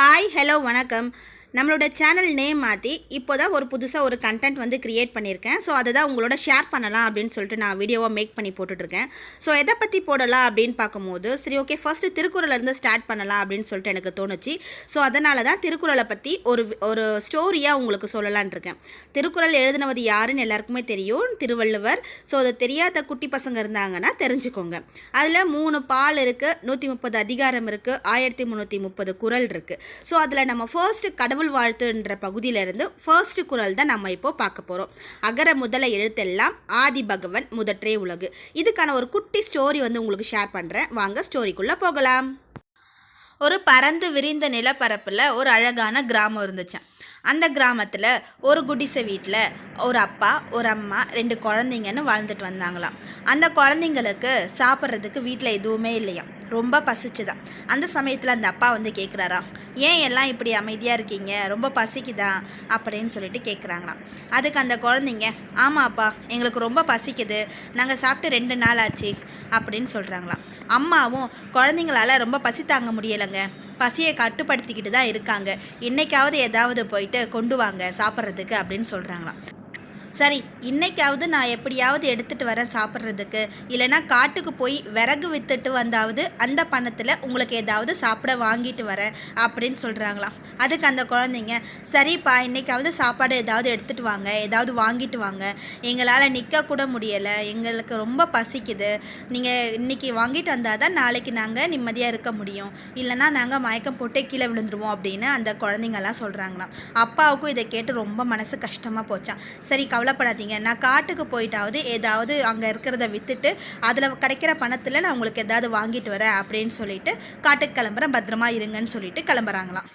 Hi hello வணக்கம். நம்மளோட channel name மாற்றி இப்போ தான் ஒரு புதுசாக ஒரு கண்டென்ட் வந்து க்ரியேட் பண்ணியிருக்கேன். ஸோ அதை தான் உங்களோட ஷேர் பண்ணலாம் அப்படின்னு சொல்லிட்டு நான் வீடியோவாக மேக் பண்ணி போட்டுட்ருக்கேன். ஸோ எதை பற்றி போடலாம் அப்படின்னு பார்க்கும்போது சரி ஓகே ஃபஸ்ட்டு திருக்குறள்லேருந்து ஸ்டார்ட் பண்ணலாம் அப்படின்னு சொல்லிட்டு எனக்கு தோணுச்சு. ஸோ அதனால தான் திருக்குறளை பற்றி ஒரு ஒரு ஸ்டோரியாக உங்களுக்கு சொல்லலான் இருக்கேன். திருக்குறள் எழுதினவது யாருன்னு எல்லாருக்குமே தெரியும். திருவள்ளுவர். ஸோ அது தெரியாத குட்டி பசங்க இருந்தாங்கன்னா தெரிஞ்சுக்கோங்க. அதில் மூணு பால் இருக்குது நூற்றி முப்பது அதிகாரம் இருக்குது ஆயிரத்தி முந்நூற்றி முப்பது குறள் இருக்குது ஸோ அதில் நம்ம ஃபர்ஸ்ட் கடவுள் வாழ்த்துன்ற பகுதியிலேருந்து ஃபர்ஸ்ட் குரல் தான் நம்ம இப்போ பார்க்க போகிறோம் அகர முதல எழுத்தெல்லாம் ஆதி பகவன் முதற்றே உலகு. இதுக்கான ஒரு குட்டி ஸ்டோரி வந்து உங்களுக்கு ஷேர் பண்ணுறேன் வாங்க ஸ்டோரிக்குள்ளே போகலாம். ஒரு பறந்து விரிந்த நிலப்பரப்பில் ஒரு அழகான கிராமம் இருந்துச்சாம் அந்த கிராமத்தில் ஒரு குடிசை வீட்டில் ஒரு அப்பா ஒரு அம்மா ரெண்டு குழந்தைங்கன்னு வாழ்ந்துட்டு வந்தாங்களாம். அந்த குழந்தைங்களுக்கு சாப்பிட்றதுக்கு வீட்டில் எதுவுமே இல்லையாம். ரொம்ப பசிச்சுதான். அந்த சமயத்தில் அந்த அப்பா வந்து கேட்குறாராம் ஏன் எல்லாம் இப்படி அமைதியாக இருக்கீங்க? ரொம்ப பசிக்குதா? அப்படின்னு சொல்லிட்டு கேட்குறாங்களாம் அதுக்கு அந்த குழந்தைங்க ஆமாப்பா எங்களுக்கு ரொம்ப பசிக்குது. நாங்கள் சாப்பிட்டு ரெண்டு நாள் ஆச்சு அப்படின்னு சொல்கிறாங்களாம் அம்மாவும் குழந்தைங்களால ரொம்ப பசி தாங்க முடியலைங்க. பசியை கட்டுப்படுத்திக்கிட்டு தான் இருக்காங்க. இன்றைக்காவது ஏதாவது போயிட்டு கொண்டு வாங்க சாப்பிட்றதுக்கு அப்படின்னு சொல்கிறாங்களாம் சரி இன்னைக்காவது நான் எப்படியாவது எடுத்துகிட்டு வரேன் சாப்பிட்றதுக்கு. இல்லைன்னா காட்டுக்கு போய் விறகு வித்துட்டு வந்தாவது அந்த பணத்தில் உங்களுக்கு ஏதாவது சாப்பிட வாங்கிட்டு வரேன் அப்படின்னு சொல்கிறாங்களாம் அதுக்கு அந்த குழந்தைங்க சரிப்பா இன்னைக்காவது சாப்பாடு ஏதாவது எடுத்துகிட்டு வாங்க ஏதாவது வாங்கிட்டு வாங்க. எங்களால் நிற்கக்கூட முடியலை எங்களுக்கு ரொம்ப பசிக்குது. நீங்கள் இன்றைக்கி வாங்கிட்டு வந்தால் தான் நாளைக்கு நாங்கள் நிம்மதியாக இருக்க முடியும். இல்லைன்னா நாங்கள் மயக்கம் போட்டு கீழே விழுந்துருவோம் அப்படின்னு அந்த குழந்தைங்கெல்லாம் சொல்கிறாங்களாம் அப்பாவுக்கும் இதை கேட்டு ரொம்ப மனசு கஷ்டமாக போச்சான் சரி கவலைப்படாதீங்க. நான் காட்டுக்கு போயிட்டாவது ஏதாவது அங்கே இருக்கிறத விற்றுட்டு அதில் கிடைக்கிற பணத்தில் நான் உங்களுக்கு ஏதாவது வாங்கிட்டு வரேன் அப்படின்னு சொல்லிட்டு காட்டுக்கு கிளம்புறேன். பத்திரமா இருங்கன்னு சொல்லிட்டு கிளம்புறாங்களாம்.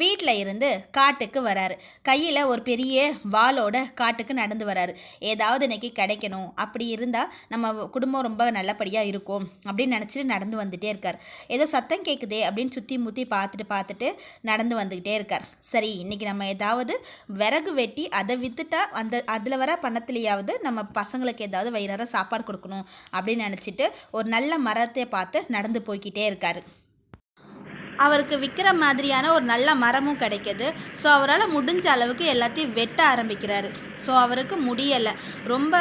வீட்டில் இருந்து காட்டுக்கு வராரு. கையில் ஒரு பெரிய வாளோட காட்டுக்கு நடந்து வராரு. ஏதாவது இன்றைக்கி கிடைக்கணும். அப்படி இருந்தால் நம்ம குடும்பம் ரொம்ப நல்லபடியாக இருக்கும். அப்படின்னு நினச்சிட்டு நடந்து வந்துகிட்டே இருக்கார். ஏதோ சத்தம் கேட்குதே அப்படின்னு சுற்றி முற்றி பார்த்துட்டு பார்த்துட்டு நடந்து வந்துக்கிட்டே இருக்கார். சரி இன்னைக்கு நம்ம ஏதாவது விறகு வெட்டி அதை விற்றுட்டா அந்த அதில் வர பணத்துலையாவது நம்ம பசங்களுக்கு ஏதாவது வயிறார சாப்பாடு கொடுக்கணும் அப்படின்னு நினச்சிட்டு ஒரு நல்ல மரத்தை பார்த்து நடந்து போய்க்கிட்டே இருக்காரு. அவருக்கு விற்கிற மாதிரியான ஒரு நல்ல மரமும் கிடைக்கிது. ஸோ அவரால் முடிஞ்ச அளவுக்கு எல்லாத்தையும் வெட்ட ஆரம்பிக்கிறாரு. ஸோ அவருக்கு முடியலை. ரொம்ப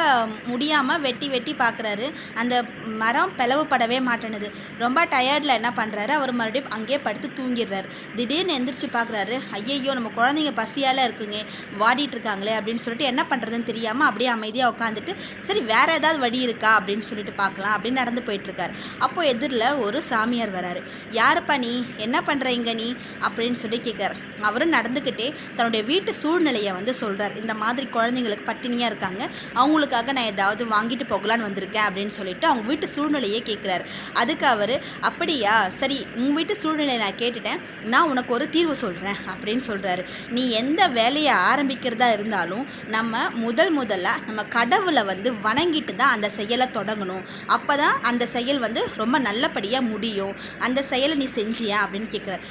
முடியாமல் வெட்டி வெட்டி பார்க்குறாரு அந்த மரம் பிளவுபடவே மாட்டேனுது. ரொம்ப டயர்டில் என்ன பண்ணுறாரு அவர் மறுபடியும் அங்கேயே படுத்து தூங்கிடுறாரு. திடீர்னு எந்திரிச்சு பார்க்குறாரு ஐயையோ நம்ம குழந்தைங்க பசியால் இருக்குங்க. வாடிட்டு இருக்காங்களே அப்படின்னு சொல்லிட்டு என்ன பண்ணுறதுன்னு தெரியாமல் அப்படியே அமைதியாக உட்காந்துட்டு சரி வேறு ஏதாவது வழி இருக்கா அப்படின்னு சொல்லிட்டு பார்க்கலாம் அப்படின்னு நடந்து போயிட்டுருக்காரு அப்போ எதிரில் ஒரு சாமியார் வராரு. யாருப்பா நீ? என்ன பண்ணுறீங்க நீ? அப்படின்னு சொல்லி கேட்குறாரு அவரும் நடந்துக்கிட்டே தன்னுடைய வீட்டு சூழ்நிலையை வந்து சொல்கிறார் இந்த மாதிரி குழந்தை குழந்தைங்களுக்கு பட்டினியாக இருக்காங்க. அவங்களுக்காக நான் ஏதாவது வாங்கிட்டு போகலான்னு வந்திருக்கேன் அப்படின்னு சொல்லிட்டு அவங்க வீட்டு சூழ்நிலையே கேட்குறாரு அதுக்கு அவர் அப்படியா? சரி உங்கள் வீட்டு சூழ்நிலையை நான் கேட்டுட்டேன். நான் உனக்கு ஒரு தீர்வு சொல்கிறேன் அப்படின்னு சொல்கிறாரு நீ எந்த வேலையை ஆரம்பிக்கிறதா இருந்தாலும் நம்ம முதல் முதலாக நம்ம கடவுளை வந்து வணங்கிட்டு தான் அந்த செயலை தொடங்கணும். அப்போ தான் அந்த செயல் வந்து ரொம்ப நல்லபடியாக முடியும். அந்த செயலை நீ செஞ்சியா? அப்படின்னு கேட்குறாரு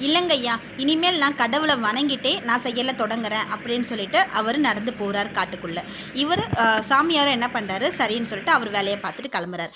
இல்லைங்கய்யா இனிமேல் நான் கடவுளை வணங்கிட்டே நான் செய்யல தொடங்குறேன் அப்படின்னு சொல்லிட்டு அவர் நடந்து போகிறார் காட்டுக்குள்ளே. இவர் சாமியாரும் என்ன பண்ணுறாரு சரின்னு சொல்லிட்டு அவர் வேலையை பார்த்துட்டு கிளம்புறாரு.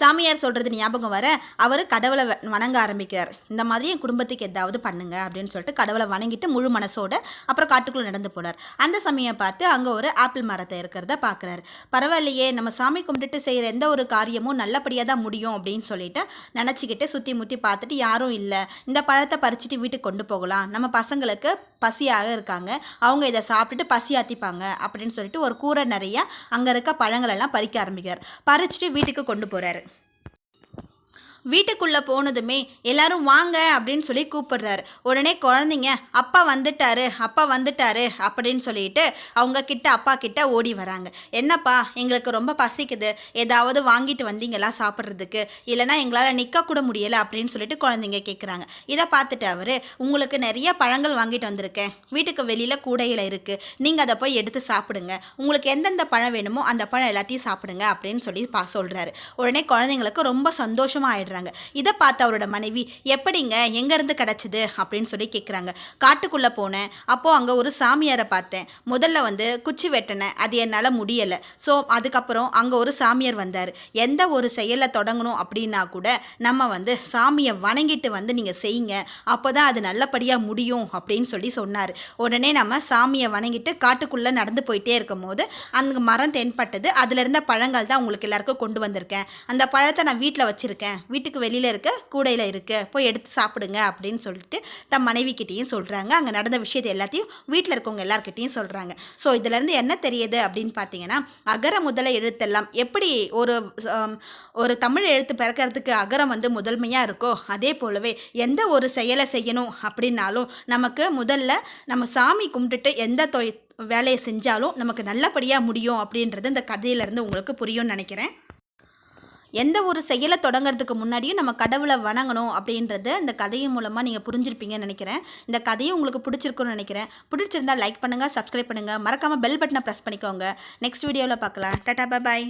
சாமியார் சொல்கிறது ஞாபகம் வர அவர் கடவுளை வணங்க ஆரம்பிக்கிறார். இந்த மாதிரி என் குடும்பத்துக்கு ஏதாவது பண்ணுங்க அப்படின்னு சொல்லிட்டு கடவுளை வணங்கிட்டு முழு மனசோட அப்புறம் காட்டுக்குள்ளே நடந்து போனார் அந்த சமயம் பார்த்து அங்கே ஒரு ஆப்பிள் மரத்தை இருக்கிறத பார்க்குறாரு பரவாயில்லையே நம்ம சாமி கும்பிட்டுட்டு செய்கிற எந்த ஒரு காரியமும் நல்லபடியாக தான் முடியும் அப்படின்னு சொல்லிட்டு நினச்சிக்கிட்டு சுற்றி முற்றி பார்த்துட்டு யாரும் இல்லை. இந்த பழத்தை பறிச்சுட்டு வீட்டுக்கு கொண்டு போகலாம். நம்ம பசங்களுக்கு பசியாக இருக்காங்க. அவங்க இதை சாப்பிட்டுட்டு பசியாத்திப்பாங்க அப்படின்னு சொல்லிட்டு ஒரு கூரை நிறைய அங்கே இருக்க பழங்களெல்லாம் பறிக்க ஆரம்பிக்கிறார். பறிச்சுட்டு வீட்டுக்கு கொண்டு போகிறாரு வீட்டுக்குள்ளே போனதுமே எல்லாரும் வாங்க அப்படின்னு சொல்லி கூப்பிடுறாரு. உடனே குழந்தைங்க அப்பா வந்துட்டாரு அப்பா வந்துட்டாரு அப்படின்னு சொல்லிட்டு அவங்க கிட்ட அப்பா கிட்ட ஓடி வராங்க. என்னப்பா எங்களுக்கு ரொம்ப பசிக்குது. ஏதாவது வாங்கிட்டு வந்தீங்களா சாப்பிட்றதுக்கு? இல்லைன்னா எங்களால் நிற்க கூட முடியலை அப்படின்னு சொல்லிட்டு குழந்தைங்க கேட்குறாங்க இதை பார்த்துட்டு அவர் உங்களுக்கு நிறைய பழங்கள் வாங்கிட்டு வந்திருக்கேன். வீட்டுக்கு வெளியில் கூடையில் இருக்குது நீங்கள் அதை போய் எடுத்து சாப்பிடுங்க. உங்களுக்கு எந்தெந்த பழம் வேணுமோ அந்த பழம் எல்லாத்தையும் சாப்பிடுங்க அப்படின்னு சொல்லி பா சொல்கிறாரு உடனே குழந்தைங்களுக்கு ரொம்ப சந்தோஷமாக ஆயிடுறாங்க. சொல்கிறாங்க இதை பார்த்து அவரோட மனைவி எப்படிங்க? எங்கேருந்து கிடச்சிது? அப்படின்னு சொல்லி கேட்குறாங்க காட்டுக்குள்ளே போனேன். அப்போது அங்கே ஒரு சாமியாரை பார்த்தேன். முதல்ல வந்து குச்சி வெட்டினேன். அது என்னால் முடியலை. ஸோ அதுக்கப்புறம் அங்கே ஒரு சாமியார் வந்தார். எந்த ஒரு செயலை தொடங்கணும் அப்படின்னா கூட நம்ம வந்து சாமியை வணங்கிட்டு வந்து நீங்கள் செய்யுங்க. அப்போ தான் அது நல்லபடியாக முடியும் அப்படின்னு சொல்லி சொன்னார். உடனே நம்ம சாமியை வணங்கிட்டு காட்டுக்குள்ளே நடந்து போயிட்டே இருக்கும் போது அந்த மரம் தென்பட்டது. அதில் இருந்த பழங்கள் தான் உங்களுக்கு எல்லாருக்கும் கொண்டு வந்திருக்கேன். அந்த பழத்தை நான் வீட்டில் வச்சுருக்கேன். வீட்டுக்கு வெளியில் இருக்க கூடையில் இருக்க போய் எடுத்து சாப்பிடுங்க அப்படின்னு சொல்லிட்டு தன் மனைவிக்கிட்டேயும் சொல்கிறாங்க அங்கே நடந்த விஷயத்தை எல்லாத்தையும் வீட்டில் இருக்கவங்க எல்லாருக்கிட்டையும் சொல்கிறாங்க ஸோ இதிலேருந்து என்ன தெரியுது அப்படின்னு பார்த்தீங்கன்னா அகர முதல எழுத்தெல்லாம் எப்படி ஒரு ஒரு தமிழ் எழுத்து பிறக்கிறதுக்கு அகரம் வந்து முதன்மையாக இருக்கோ அதே போலவே எந்த ஒரு செயலை செய்யணும் அப்படின்னாலும் நமக்கு முதல்ல நம்ம சாமி கும்பிட்டுட்டு எந்த தொய் வேலையை செஞ்சாலும் நமக்கு நல்லபடியாக முடியும் அப்படின்றது இந்த கதையிலேருந்து உங்களுக்கு புரியும்னு நினைக்கிறேன். எந்த ஒரு செயலை தொடங்குறதுக்கு முன்னாடியும் நம்ம கடவுளை வணங்கணும் அப்படின்றது இந்த கதையின் மூலமாக நீங்கள் புரிஞ்சிருப்பீங்கன்னு நினைக்கிறேன். இந்த கதையும் உங்களுக்கு பிடிச்சிருக்குன்னு நினைக்கிறேன். பிடிச்சிருந்தா லைக் பண்ணுங்கள் சப்ஸ்கிரைப் பண்ணுங்கள் மறக்காமல் பெல் பட்டனை ப்ரெஸ் பண்ணிக்கோங்க. நெக்ஸ்ட் வீடியோவில் பார்க்கலாம். டாட்டா பாய்